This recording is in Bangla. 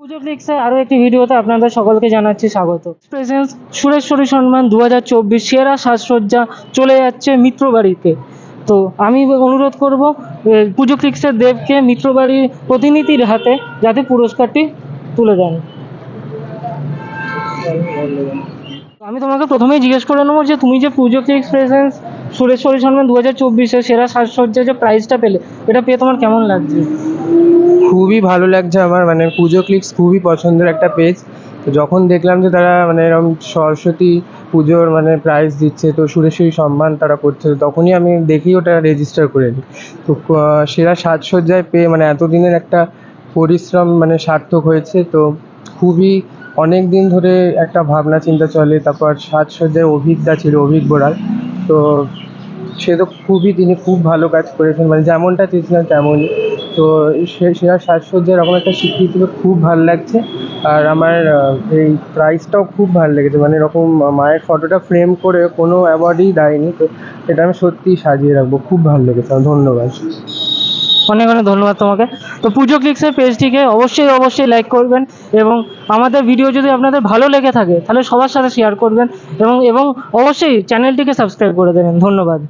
পুজো ফ্লিক্সে আরও একটি ভিডিওতে আপনাদের সকলকে জানাচ্ছি স্বাগত। প্রেজেন্স সুরেশ্বরী সম্মান দু চব্বিশ, সেরা সাজসজ্জা চলে যাচ্ছে মিত্রবাড়িতে তো আমি অনুরোধ করব পুজো ফ্লিক্সের দেবকে মিত্রবাড়ির প্রতিনিধির হাতে যাতে পুরস্কারটি তুলে দেন। আমি তোমাকে প্রথমেই জিজ্ঞেস করে নেব যে তুমি যে পুজো ফ্লিক্স প্রেজেন্স সুরেশ্বরী সম্মান দু হাজার চব্বিশে সেরা সাজসজ্জা যে প্রাইজটা পেলে, এটা পেয়ে তোমার কেমন লাগছে? খুবই ভালো লাগছে আমার মানে পুজো ক্লিক্স খুবই পছন্দের একটা পেজ তো যখন দেখলাম যে তারা মানে এরকম সরস্বতী পুজোর মানে প্রাইজ দিচ্ছে, তো সুরেশ্বরী সম্মান তারা করছে তখনই আমি দেখি ওটা রেজিস্টার করে নিই। তো সেরা সাজসজ্জায় পেয়ে মানে এতদিনের একটা পরিশ্রম মানে সার্থক হয়েছে, তো খুবই অনেক দিন ধরে একটা ভাবনা চিন্তা চলে, তারপর সাজসজ্জায় অভিজ্ঞতা ছিল বোরাল তো সে তো খুবই, তিনি খুব ভালো কাজ করেছেন মানে যেমনটা চেয়েছিলেন তেমনই। তো সেরা সাজসজ্জা এরকম একটা স্বীকৃতি খুব ভালো লাগছে। আর আমার এই প্রাইজটাও খুব ভালো লেগেছে। মানে এরকম মায়ের ফটোটা ফ্রেম করে কোনো অ্যাওয়ার্ডই দেয়নি। তো এটা আমি সত্যিই সাজিয়ে রাখব। খুব ভালো লেগেছে। ধন্যবাদ। অনেক অনেক ধন্যবাদ তোমাকে। তো পুজো ক্লিক্সের পেজটিকে অবশ্যই অবশ্যই লাইক করবেন এবং আমাদের ভিডিও যদি আপনাদের ভালো লেগে থাকে, তাহলে সবার সাথে শেয়ার করবেন এবং এবং অবশ্যই চ্যানেলটিকে সাবস্ক্রাইব করে দেবেন। ধন্যবাদ।